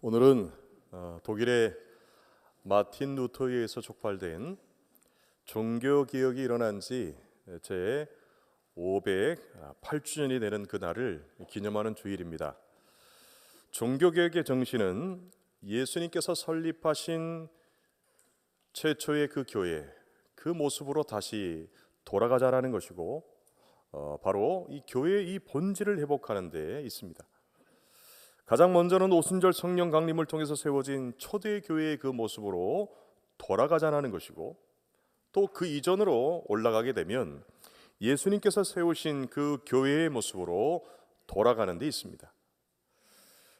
오늘은 어, 독일의 마틴 루터에 의해서 촉발된 종교 개혁이 일어난 지 제 508주년이 되는 그 날을 기념하는 주일입니다. 종교 개혁의 정신은 예수님께서 설립하신 최초의 그 교회 그 모습으로 다시 돌아가자라는 것이고 어, 바로 이 교회의 이 본질을 회복하는 데 있습니다. 가장 먼저는 오순절 성령 강림을 통해서 세워진 초대 교회의 그 모습으로 돌아가자는 것이고 또 그 이전으로 올라가게 되면 예수님께서 세우신 그 교회의 모습으로 돌아가는 데 있습니다.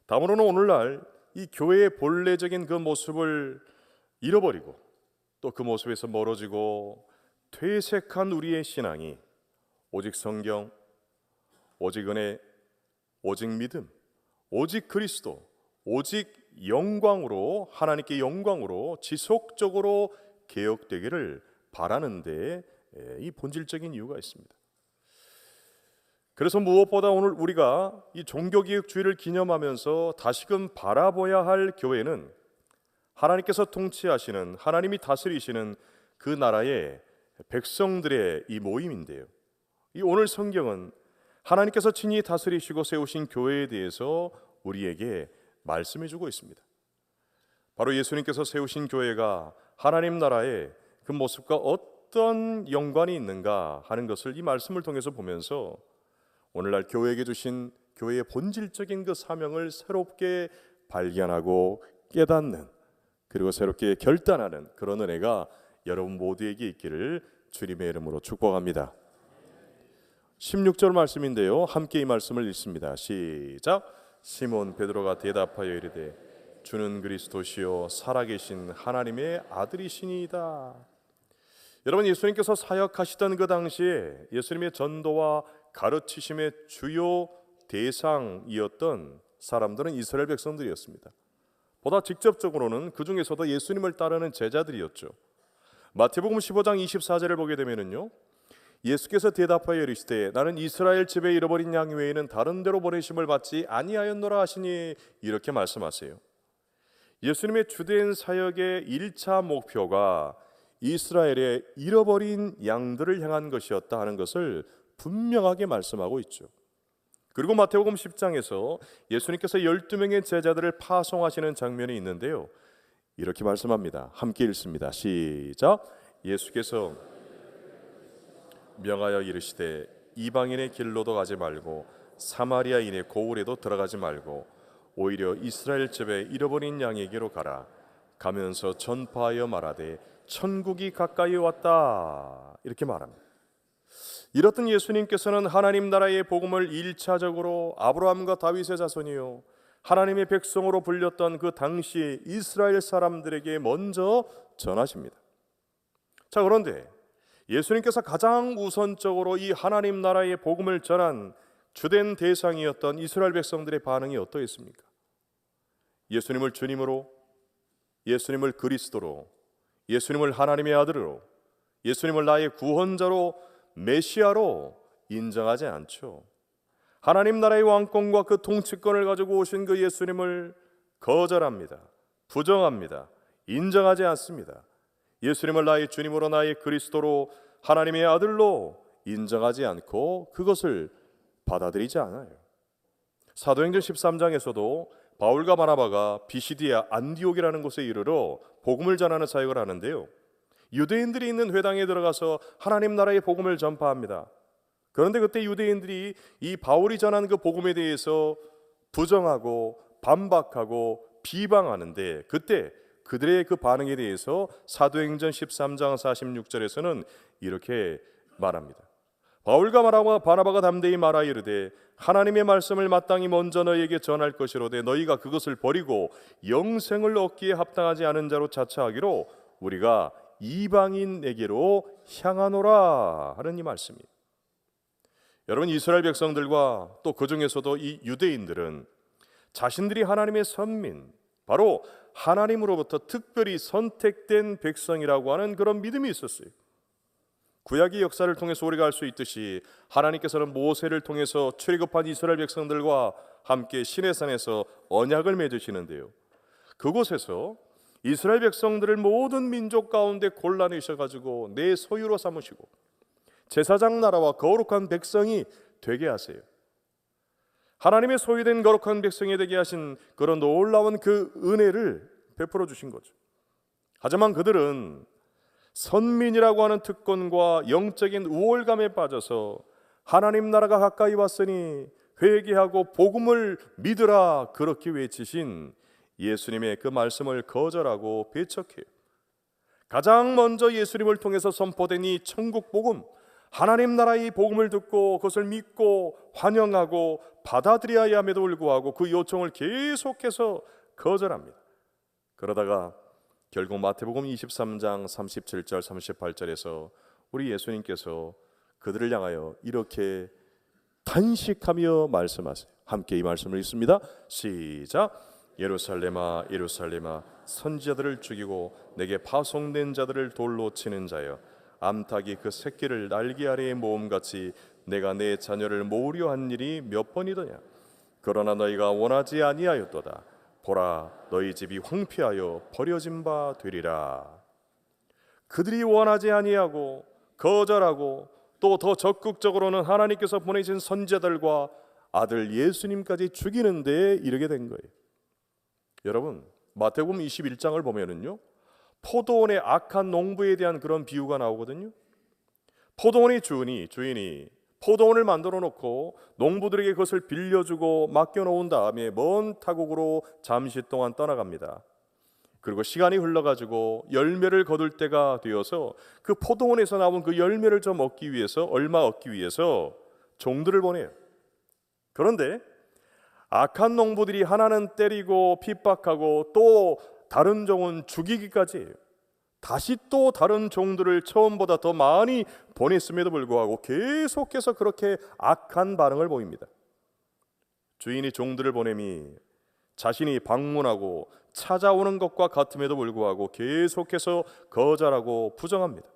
다음으로는 오늘날 이 교회의 본래적인 그 모습을 잃어버리고 또 그 모습에서 멀어지고 퇴색한 우리의 신앙이 오직 성경, 오직 은혜, 오직 믿음, 오직 그리스도, 오직 영광으로 하나님께 영광으로 지속적으로 개혁되기를 바라는데 이 본질적인 이유가 있습니다. 그래서 무엇보다 오늘 우리가 이 종교개혁주의를 기념하면서 다시금 바라봐야 할 교회는 하나님께서 통치하시는 하나님이 다스리시는 그 나라의 백성들의 이 모임인데요. 이 오늘 성경은 하나님께서 친히 다스리시고 세우신 교회에 대해서 우리에게 말씀해 주고 있습니다. 바로 예수님께서 세우신 교회가 하나님 나라의 그 모습과 어떤 연관이 있는가 하는 것을 이 말씀을 통해서 보면서 오늘날 교회에게 주신 교회의 본질적인 그 사명을 새롭게 발견하고 깨닫는 그리고 새롭게 결단하는 그런 은혜가 여러분 모두에게 있기를 주님의 이름으로 축복합니다. 16절 말씀인데요. 함께 이 말씀을 읽습니다. 시작. 시몬 베드로가 대답하여 이르되 주는 그리스도시요 살아계신 하나님의 아들이시니이다. 여러분 예수님께서 사역하시던 그 당시에 예수님의 전도와 가르치심의 주요 대상이었던 사람들은 이스라엘 백성들이었습니다. 보다 직접적으로는 그 중에서도 예수님을 따르는 제자들이었죠. 마태복음 15장 24절을 보게 되면은요. 예수께서 대답하여 이르시되 나는 이스라엘 집에 잃어버린 양 외에는 다른 데로 보내심을 받지 아니하였노라 하시니 이렇게 말씀하세요. 예수님의 주된 사역의 1차 목표가 이스라엘의 잃어버린 양들을 향한 것이었다 하는 것을 분명하게 말씀하고 있죠. 그리고 마태복음 10장에서 예수님께서 12명의 제자들을 파송하시는 장면이 있는데요. 이렇게 말씀합니다. 함께 읽습니다. 시작. 예수께서 명하여 이르시되 이방인의 길로도 가지 말고 사마리아인의 고을에도 들어가지 말고 오히려 이스라엘 집에 잃어버린 양에게로 가라 가면서 전파하여 말하되 천국이 가까이 왔다 이렇게 말합니다. 이렇던 예수님께서는 하나님 나라의 복음을 일차적으로 아브라함과 다윗의 자손이요 하나님의 백성으로 불렸던 그 당시 이스라엘 사람들에게 먼저 전하십니다. 자 그런데 예수님께서 가장 우선적으로 이 하나님 나라의 복음을 전한 주된 대상이었던 이스라엘 백성들의 반응이 어떠했습니까? 예수님을 주님으로, 예수님을 그리스도로, 예수님을 하나님의 아들로, 예수님을 나의 구원자로, 메시아로 인정하지 않죠. 하나님 나라의 왕권과 그 통치권을 가지고 오신 그 예수님을 거절합니다. 부정합니다. 인정하지 않습니다. 예수님을 나의 주님으로 나의 그리스도로 하나님의 아들로 인정하지 않고 그것을 받아들이지 않아요. 사도행전 13장에서도 바울과 바나바가 비시디아 안디옥이라는 곳에 이르러 복음을 전하는 사역을 하는데요. 유대인들이 있는 회당에 들어가서 하나님 나라의 복음을 전파합니다. 그런데 그때 유대인들이 이 바울이 전한 그 복음에 대해서 부정하고 반박하고 비방하는데 그때 그들의 그 반응에 대해서 사도행전 13장 46절에서는 이렇게 말합니다. 바울과 말하고 바나바가 담대히 말하 이르되 하나님의 말씀을 마땅히 먼저 너희에게 전할 것이로되 너희가 그것을 버리고 영생을 얻기에 합당하지 않은 자로 자처하기로 우리가 이방인에게로 향하노라 하는 이 말씀입니다. 여러분 이스라엘 백성들과 또 그 중에서도 이 유대인들은 자신들이 하나님의 선민 바로 하나님으로부터 특별히 선택된 백성이라고 하는 그런 믿음이 있었어요. 구약의 역사를 통해서 우리가 알 수 있듯이 하나님께서는 모세를 통해서 출애굽한 이스라엘 백성들과 함께 시내산에서 언약을 맺으시는데요. 그곳에서 이스라엘 백성들을 모든 민족 가운데 골라내셔 가지고 내 소유로 삼으시고 제사장 나라와 거룩한 백성이 되게 하세요. 하나님의 소유된 거룩한 백성이 되게 하신 그런 놀라운 그 은혜를 베풀어 주신 거죠. 하지만 그들은 선민이라고 하는 특권과 영적인 우월감에 빠져서 하나님 나라가 가까이 왔으니 회개하고 복음을 믿으라 그렇게 외치신 예수님의 그 말씀을 거절하고 배척해요. 가장 먼저 예수님을 통해서 선포된 이 천국 복음, 하나님 나라의 복음을 듣고 그것을 믿고 환영하고 받아들여야 함에도 불구하고 그 요청을 계속해서 거절합니다. 그러다가 결국 마태복음 23장 37절 38절에서 우리 예수님께서 그들을 향하여 이렇게 탄식하며 말씀하세요. 함께 이 말씀을 읽습니다. 시작. 예루살렘아 예루살렘아 선지자들을 죽이고 내게 파송된 자들을 돌로 치는 자여 암탉이 그 새끼를 날개 아래에 모음같이 내가 내 자녀를 모으려 한 일이 몇 번이더냐? 그러나 너희가 원하지 아니하였도다. 보라 너희 집이 황폐하여 버려진 바 되리라. 그들이 원하지 아니하고 거절하고 또 더 적극적으로는 하나님께서 보내신 선제들과 아들 예수님까지 죽이는 데에 이르게 된 거예요. 여러분 마태복음 21장을 보면은요 포도원의 악한 농부에 대한 그런 비유가 나오거든요. 포도원의 주인이 주인이 포도원을 만들어 놓고 농부들에게 그것을 빌려주고 맡겨 놓은 다음에 먼 타국으로 잠시 동안 떠나갑니다. 그리고 시간이 흘러가지고 열매를 거둘 때가 되어서 그 포도원에서 나온 그 열매를 좀 얻기 위해서 얼마 얻기 위해서 종들을 보내요. 그런데 악한 농부들이 하나는 때리고 핍박하고 또 다른 종은 죽이기까지. 다시 또 다른 종들을 처음보다 더 많이 보냈음에도 불구하고 계속해서 그렇게 악한 반응을 보입니다. 주인이 종들을 보냄이 자신이 방문하고 찾아오는 것과 같음에도 불구하고 계속해서 거절하고 부정합니다.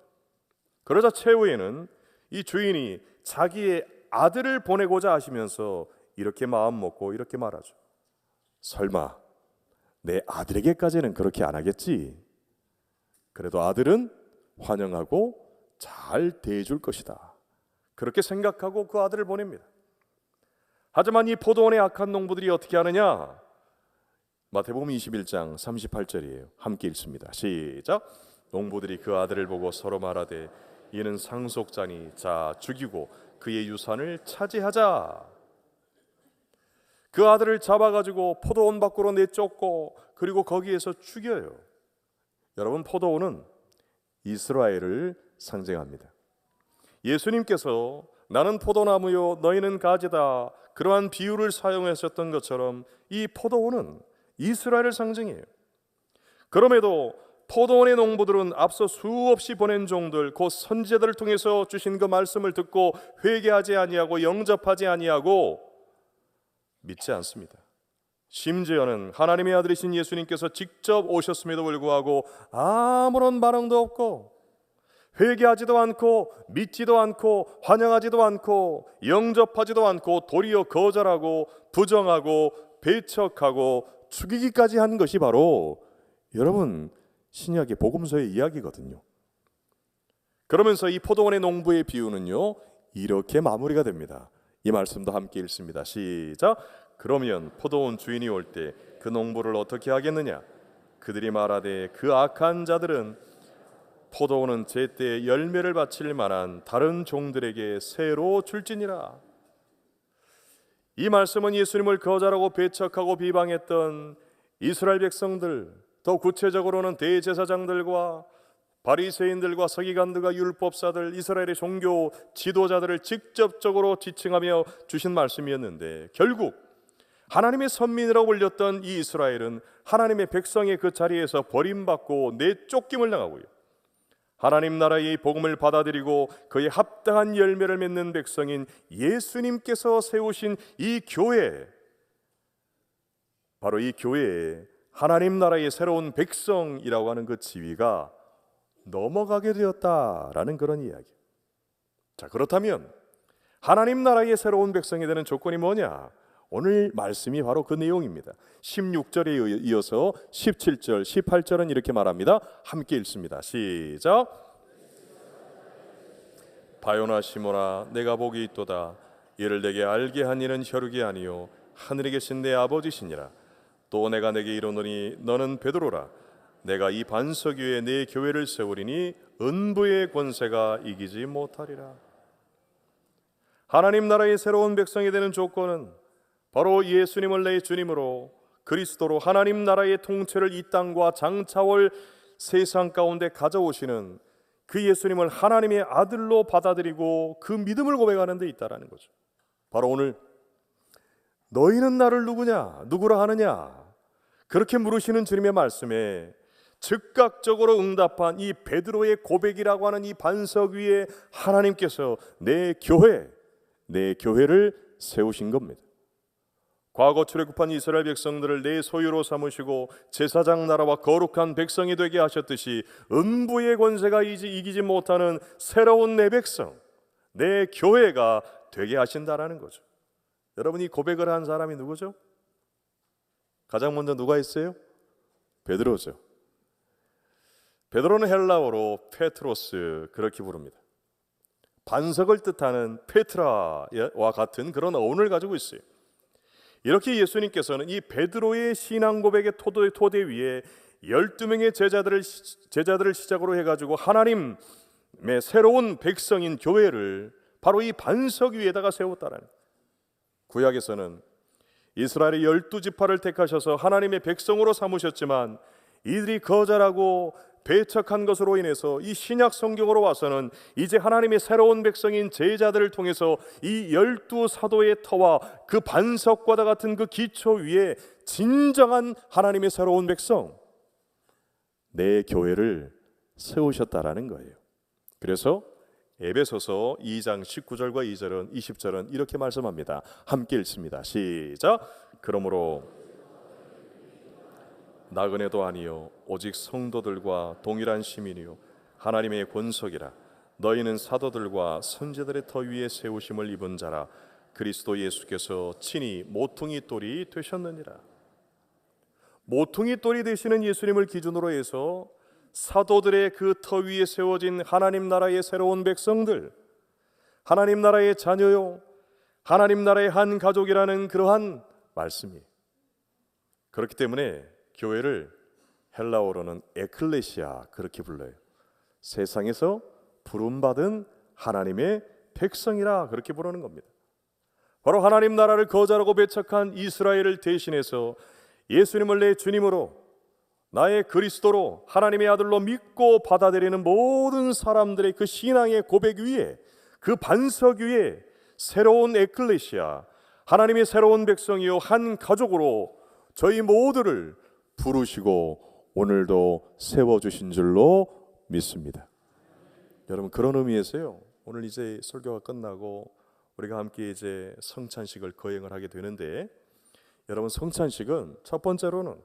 그러자 최후에는 이 주인이 자기의 아들을 보내고자 하시면서 이렇게 마음 먹고 이렇게 말하죠. 설마 내 아들에게까지는 그렇게 안 하겠지. 그래도 아들은 환영하고 잘 대해줄 것이다. 그렇게 생각하고 그 아들을 보냅니다. 하지만 이 포도원의 악한 농부들이 어떻게 하느냐? 마태복음 21장 38절이에요. 함께 읽습니다. 시작. 농부들이 그 아들을 보고 서로 말하되 이는 상속자니 자 죽이고 그의 유산을 차지하자. 그 아들을 잡아가지고 포도원 밖으로 내쫓고 그리고 거기에서 죽여요. 여러분 포도원은 이스라엘을 상징합니다. 예수님께서 나는 포도나무요 너희는 가지다 그러한 비유를 사용하셨던 것처럼 이 포도원은 이스라엘을 상징해요. 그럼에도 포도원의 농부들은 앞서 수없이 보낸 종들 곧 선지자들을 통해서 주신 그 말씀을 듣고 회개하지 아니하고 영접하지 아니하고 믿지 않습니다. 심지어는 하나님의 아들이신 예수님께서 직접 오셨음에도 불구하고 아무런 반응도 없고 회개하지도 않고 믿지도 않고 환영하지도 않고 영접하지도 않고 도리어 거절하고 부정하고 배척하고 죽이기까지 한 것이 바로 여러분 신약의 복음서의 이야기거든요. 그러면서 이 포도원의 농부의 비유는요 이렇게 마무리가 됩니다. 이 말씀도 함께 읽습니다. 시작. 그러면 포도원 주인이 올 때 그 농부를 어떻게 하겠느냐? 그들이 말하되 그 악한 자들은 포도원은 제때 열매를 바칠 만한 다른 종들에게 새로 줄지니라. 이 말씀은 예수님을 거절하고 배척하고 비방했던 이스라엘 백성들, 더 구체적으로는 대제사장들과 바리새인들과 서기관들과 율법사들, 이스라엘의 종교 지도자들을 직접적으로 지칭하며 주신 말씀이었는데 결국 하나님의 선민이라고 불렸던 이 이스라엘은 하나님의 백성의 그 자리에서 버림받고 내쫓김을 당하고요. 하나님 나라의 복음을 받아들이고 그의 합당한 열매를 맺는 백성인 예수님께서 세우신 이 교회 바로 이 교회에 하나님 나라의 새로운 백성이라고 하는 그 지위가 넘어가게 되었다라는 그런 이야기. 자, 그렇다면 하나님 나라의 새로운 백성이 되는 조건이 뭐냐? 오늘 말씀이 바로 그 내용입니다. 16절에 이어서 17절, 18절은 이렇게 말합니다. 함께 읽습니다. 시작. 바요나 시모나 내가 복이 있도다 이를 내게 알게 한 이는 혈육이 아니요 하늘에 계신 내 아버지시니라 또 내가 내게 이르노니 너는 베드로라 내가 이 반석 위에 내 교회를 세우리니 은부의 권세가 이기지 못하리라 하나님 나라의 새로운 백성이 되는 조건은 바로 예수님을 내 주님으로 그리스도로 하나님 나라의 통치를 이 땅과 장차올 세상 가운데 가져오시는 그 예수님을 하나님의 아들로 받아들이고 그 믿음을 고백하는 데 있다라는 거죠. 바로 오늘 너희는 나를 누구냐? 누구라 하느냐? 그렇게 물으시는 주님의 말씀에 즉각적으로 응답한 이 베드로의 고백이라고 하는 이 반석 위에 하나님께서 내 교회, 내 교회를 세우신 겁니다. 과거 출애굽한 이스라엘 백성들을 내 소유로 삼으시고 제사장 나라와 거룩한 백성이 되게 하셨듯이 음부의 권세가 이기지 못하는 새로운 내 백성, 내 교회가 되게 하신다라는 거죠. 여러분이 고백을 한 사람이 누구죠? 가장 먼저 누가 있어요? 베드로죠. 베드로는 헬라어로 페트로스 그렇게 부릅니다. 반석을 뜻하는 페트라와 같은 그런 어원을 가지고 있어요. 이렇게 예수님께서는 이 베드로의 신앙 고백의 토대, 토대 위에 12명의 제자들을 제자들을 시작으로 해 가지고 하나님의 새로운 백성인 교회를 바로 이 반석 위에다가 세웠다라는 구약에서는 이스라엘의 열두 지파를 택하셔서 하나님의 백성으로 삼으셨지만 이들이 거절하고 배척한 것으로 인해서 이 신약 성경으로 와서는 이제 하나님의 새로운 백성인 제자들을 통해서 이 열두 사도의 터와 그 반석과 같은 그 기초 위에 진정한 하나님의 새로운 백성 내 교회를 세우셨다라는 거예요. 그래서 에베소서 2장 19절과 2절은 20절은 이렇게 말씀합니다. 함께 읽습니다. 시작. 그러므로 나그네도 아니요 오직 성도들과 동일한 시민이요 하나님의 권속이라. 너희는 사도들과 선제들의 터 위에 세우심을 입은 자라. 그리스도 예수께서 친히 모퉁이 돌이 되셨느니라. 모퉁이 돌이 되시는 예수님을 기준으로 해서 사도들의 그 터 위에 세워진 하나님 나라의 새로운 백성들 하나님 나라의 자녀요 하나님 나라의 한 가족이라는 그러한 말씀이. 그렇기 때문에 교회를 헬라어로는 에클레시아 그렇게 불러요. 세상에서 부름받은 하나님의 백성이라 그렇게 부르는 겁니다. 바로 하나님 나라를 거절하고 배척한 이스라엘을 대신해서 예수님을 내 주님으로 나의 그리스도로 하나님의 아들로 믿고 받아들이는 모든 사람들의 그 신앙의 고백 위에 그 반석 위에 새로운 에클레시아 하나님의 새로운 백성이요 한 가족으로 저희 모두를 부르시고 오늘도 세워 주신 줄로 믿습니다. 여러분 그런 의미에서요. 오늘 이제 설교가 끝나고 우리가 함께 이제 성찬식을 거행을 하게 되는데 여러분 성찬식은 첫 번째로는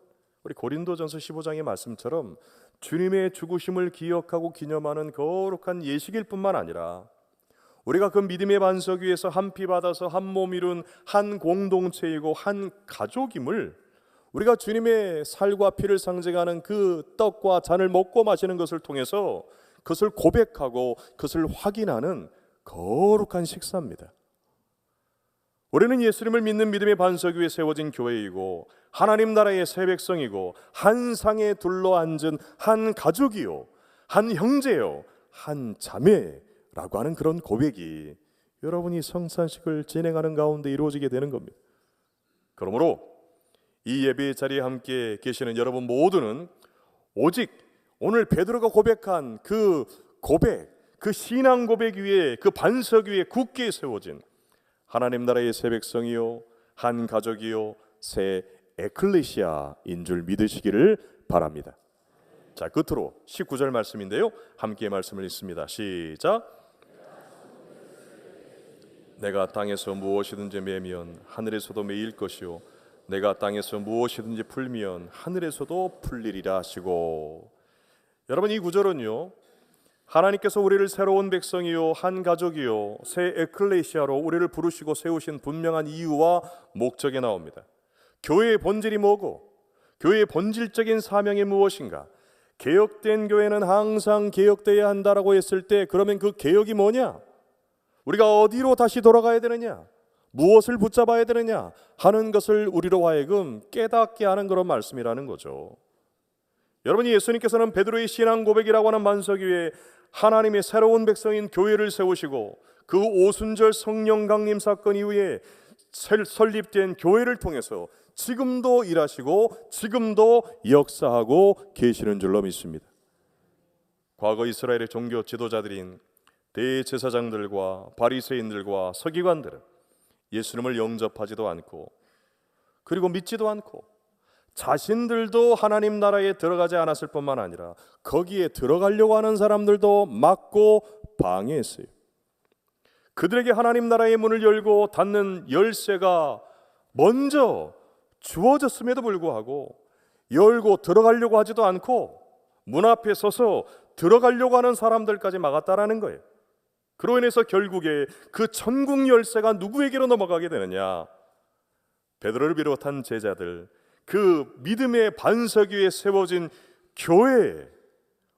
우리 고린도전서 15장의 말씀처럼 주님의 죽으심을 기억하고 기념하는 거룩한 예식일 뿐만 아니라 우리가 그 믿음의 반석 위에서 한 피 받아서 한 몸 이룬 한 공동체이고 한 가족임을 우리가 주님의 살과 피를 상징하는 그 떡과 잔을 먹고 마시는 것을 통해서 그것을 고백하고 그것을 확인하는 거룩한 식사입니다. 우리는 예수님을 믿는 믿음의 반석 위에 세워진 교회이고 하나님 나라의 새 백성이고 한 상에 둘러 앉은 한 가족이요 한 형제요 한 자매라고 하는 그런 고백이 여러분이 성찬식을 진행하는 가운데 이루어지게 되는 겁니다. 그러므로 이 예배 자리에 함께 계시는 여러분 모두는 오직 오늘 베드로가 고백한 그 고백, 그 신앙 고백 위에 그 반석 위에 굳게 세워진 하나님 나라의 새 백성이요 한 가족이요 새 에클레시아인 줄 믿으시기를 바랍니다. 자, 끝으로 19절 말씀인데요. 함께 말씀을 읽습니다. 시작. 내가 땅에서 무엇이든지 매면 하늘에서도 매일 것이요 내가 땅에서 무엇이든지 풀면 하늘에서도 풀리리라 하시고 여러분 이 구절은요 하나님께서 우리를 새로운 백성이요 한 가족이요 새 에클레시아로 우리를 부르시고 세우신 분명한 이유와 목적이 나옵니다. 교회의 본질이 뭐고 교회의 본질적인 사명이 무엇인가? 개혁된 교회는 항상 개혁돼야 한다라고 했을 때 그러면 그 개혁이 뭐냐? 우리가 어디로 다시 돌아가야 되느냐? 무엇을 붙잡아야 되느냐 하는 것을 우리로 하여금 깨닫게 하는 그런 말씀이라는 거죠. 여러분 예수님께서는 베드로의 신앙 고백이라고 하는 만석 위에 하나님의 새로운 백성인 교회를 세우시고 그 오순절 성령 강림 사건 이후에 설- 설립된 교회를 통해서 지금도 일하시고 지금도 역사하고 계시는 줄로 믿습니다. 과거 이스라엘의 종교 지도자들인 대제사장들과 바리새인들과 서기관들은 예수님을 영접하지도 않고 그리고 믿지도 않고 자신들도 하나님 나라에 들어가지 않았을 뿐만 아니라 거기에 들어가려고 하는 사람들도 막고 방해했어요. 그들에게 하나님 나라의 문을 열고 닫는 열쇠가 먼저 주어졌음에도 불구하고 열고 들어가려고 하지도 않고 문 앞에 서서 들어가려고 하는 사람들까지 막았다라는 거예요. 그로 인해서 결국에 그 천국 열쇠가 누구에게로 넘어가게 되느냐? 베드로를 비롯한 제자들 그 믿음의 반석 위에 세워진 교회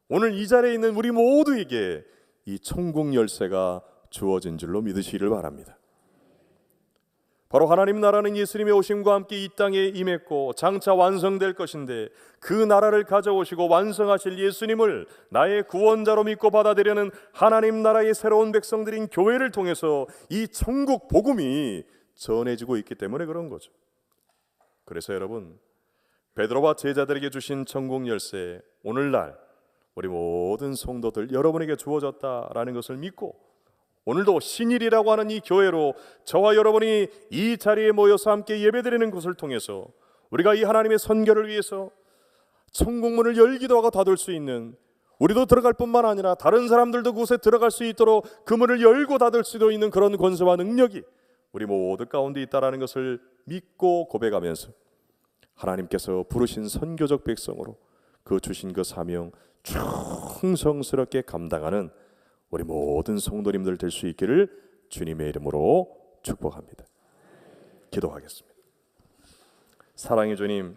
오늘 이 자리에 있는 우리 모두에게 이 천국 열쇠가 주어진 줄로 믿으시기를 바랍니다. 바로 하나님 나라는 예수님의 오심과 함께 이 땅에 임했고 장차 완성될 것인데 그 나라를 가져오시고 완성하실 예수님을 나의 구원자로 믿고 받아들이는 하나님 나라의 새로운 백성들인 교회를 통해서 이 천국 복음이 전해지고 있기 때문에 그런 거죠. 그래서 여러분 베드로와 제자들에게 주신 천국 열쇠 오늘날 우리 모든 성도들 여러분에게 주어졌다라는 것을 믿고 오늘도 신일이라고 하는 이 교회로 저와 여러분이 이 자리에 모여서 함께 예배드리는 것을 통해서 우리가 이 하나님의 선교를 위해서 천국문을 열기도 하고 닫을 수 있는 우리도 들어갈 뿐만 아니라 다른 사람들도 그곳에 들어갈 수 있도록 그 문을 열고 닫을 수도 있는 그런 권세와 능력이 우리 모두 가운데 있다라는 것을 믿고 고백하면서 하나님께서 부르신 선교적 백성으로 그 주신 그 사명 충성스럽게 감당하는 우리 모든 성도님들 될 수 있기를 주님의 이름으로 축복합니다. 기도하겠습니다. 사랑의 주님,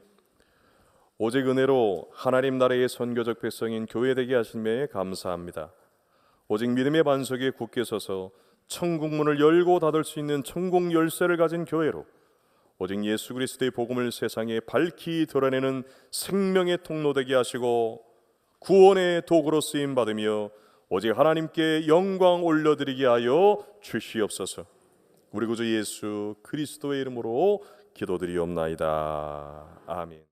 오직 은혜로 하나님 나라의 선교적 백성인 교회 되게 하심에 감사합니다. 오직 믿음의 반석에 굳게 서서 천국 문을 열고 닫을 수 있는 천국 열쇠를 가진 교회로 오직 예수 그리스도의 복음을 세상에 밝히 드러내는 생명의 통로 되게 하시고 구원의 도구로 쓰임 받으며 오직 하나님께 영광 올려드리게 하여 주시옵소서. 우리 구주 예수 그리스도의 이름으로 기도드리옵나이다. 아멘.